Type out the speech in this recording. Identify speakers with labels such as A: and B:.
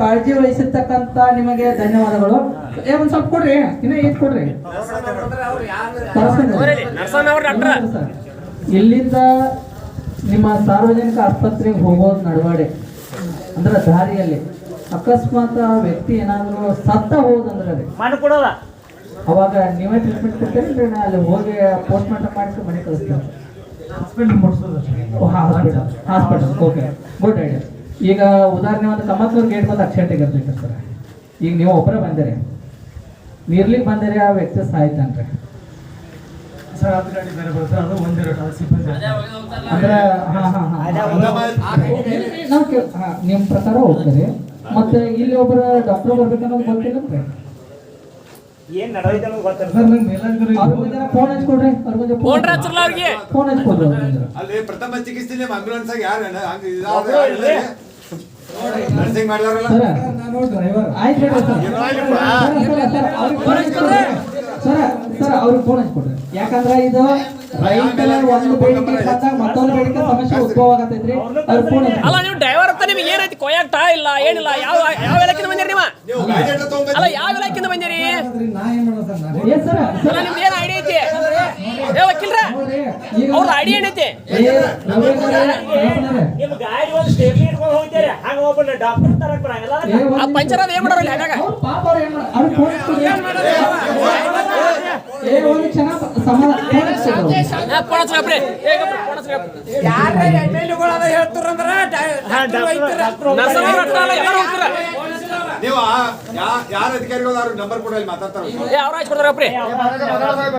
A: ಕಾಳಜಿ ವಹಿಸಿರ್ತಕ್ಕಂತ ನಿಮಗೆ ಧನ್ಯವಾದಗಳು. ಏ ಒಂದ್ ಸ್ವಲ್ಪ ಕೊಡ್ರಿ ಇನ್ನ ಏನ್ ಕೊಡ್ರಿ. ಇಲ್ಲಿಂದ ನಿಮ್ಮ ಸಾರ್ವಜನಿಕ ಆಸ್ಪತ್ರೆಗೆ ಹೋಗೋದು ನಡವಾಡೆ ಅಂದ್ರೆ ದಾರಿಯಲ್ಲಿ. ಅಕಸ್ಮಾತ್ ಆ ವ್ಯಕ್ತಿ ಏನಾದ್ರೂ ಸತ್ತ ಹೋದಂದ್ರೆ ಅವಾಗ ನೀವೇ ಟ್ರೀಟ್ಮೆಂಟ್ ಕೊಡ್ತೀರಿ ನಾ ಅಲ್ಲಿ ಹೋಗಿ ಪೋಸ್ಟ್ ಮಾರ್ಟಮ್ ಮಾಡಿ ಮನೆ ಕಳಿಸ್ತೀನಿ. Hospital hospital okay good idea ಈಗ ಉದಾಹರಣೆ ಒಂದು ಕಮತ್ಲೂರು ಗೇಟ್ ಬಂದು ಅಕ್ಷಯ ಇರ್ತೈತೆ ಸರ್. ಈಗ ನೀವು ಒಬ್ಬರೇ ಬಂದಿರಿ. ನೀರ್ಲಿಕ್ಕೆ ಬಂದಿರಿ ಆ ವ್ಯಕ್ತಿ ಸಾಯ್ತಾನ್ರಿ.
B: ಸರ್ ಹತ್ತು ಗಾಡಿ ಬೇರೆ ಬರುತ್ತೆ ಅದು ಒಂದೆರಡು ಅದು ಸಿಬ್ಬಂದಿ
A: ಅಂದ್ರೆ ಹಾಂ ಹಾ ಹಾಂ. ನಿಮ್ಮ ಪ್ರಕಾರ ಹೋಗ್ತೀರಿ. ಮತ್ತೆ ಇಲ್ಲಿ ಒಬ್ಬರ ಡಾಕ್ಟರ್ ಬರ್ಬೇಕನ್ನೋದು ಗೊತ್ತಿಲ್ಲಂತೆ
C: ಏನ್ ಅನ್ನೋದು
A: ಫೋನ್ ಅವ್ರಿಗೆ
D: ಅಲ್ಲಿ ಪ್ರಥಮ ಚಿಕಿತ್ಸೆ ಆಂಬ್ಯುಲೆನ್ಸ್ ಆಗಿ ಯಾರು ನರ್ಸಿಂಗ್ ಮಾಡಿದಾರಲ್ಲ
A: ಸರ್.
B: ನಾನು ಡ್ರೈವರ್.
A: ಆಯ್ತು ಹೇಳಿ ಸರ್. ಸರ್ ಸರ್ ಅವ್ರಿಗೆ ಫೋನ್ ಹಚ್ಕೊಡ್ರಿ. ಯಾಕಂದ್ರೆ ಇದು ರೈತರ ಒಂದು ಬೇಡಿಕೆ ಬಂದಾಗ ಮತ್ತೊಂದು ಬೇಡಿಕೆ ಸಮಸ್ಯೆ ಉದ್ಭವ ಆಗತೈತ್ರಿ ಅವ್ರಿಗೆ ಫೋನ್
E: ಅಲ್ಲ ನೀವು ಡ್ರೈವರ್ ಅಂತ ನಿಮ್ಗೆ ಏನೈತಿ ಕೊಯ್ಯಾಕ್ಟ ಇಲ್ಲ ಏನಿಲ್ಲ ಯಾವ ಯಾವ ಇಲಾಖೆ ಬಂದಿರಿ ನೀವು
D: ನೀವು ಗಾಡಿ ಎಟ್ಟ ತಗೊಂಡ್
E: ಅಲ್ಲ ಯಾವ ಇಲಾಖೆಯಿಂದ ಬಂದಿರಿ
B: ನಾ ಏನ್ ಮಾಡೋದು ಸರ್ ನಾನು
A: ಏ ಸರ್
E: ಅಲ್ಲ ನಿಮ್ದು ಏನು ಐಡಿ ಐತಿ? ಏ ವಕೀಲ್ರ
A: ನೋಡ್ರಿ ಈಗ
E: ಅವ್ರ ಐಡಿ ಏನೈತಿ
A: ಏ ರವೀಂದ್ರ ರವೀಂದ್ರ
C: ನಿಮ್ ಗಾಡಿ ಒಂದು ಸ್ಟೇಪ್ಲಿ ಇಟ್ಕೊಂಡು ಹೋಗ್ತೀರಿ ಹಂಗ ಒಬ್ಬ ಡಾಕ್ಟರ್ ತರಕ್ ಬರಂಗಿಲ್ಲ
A: ಏ ಒಂದ್
E: ಆ ಪಂಚರ್ ಅದ ಏನ್ ಹಾಗಾಗ
A: ಏನ್
D: ಯಾರ ಅಧಿಕಾರಿಗಳು ಅವ್ರ ನಂಬರ್ ಕೊಡಲಿ ಮಾತಾಡ್ತಾರೆ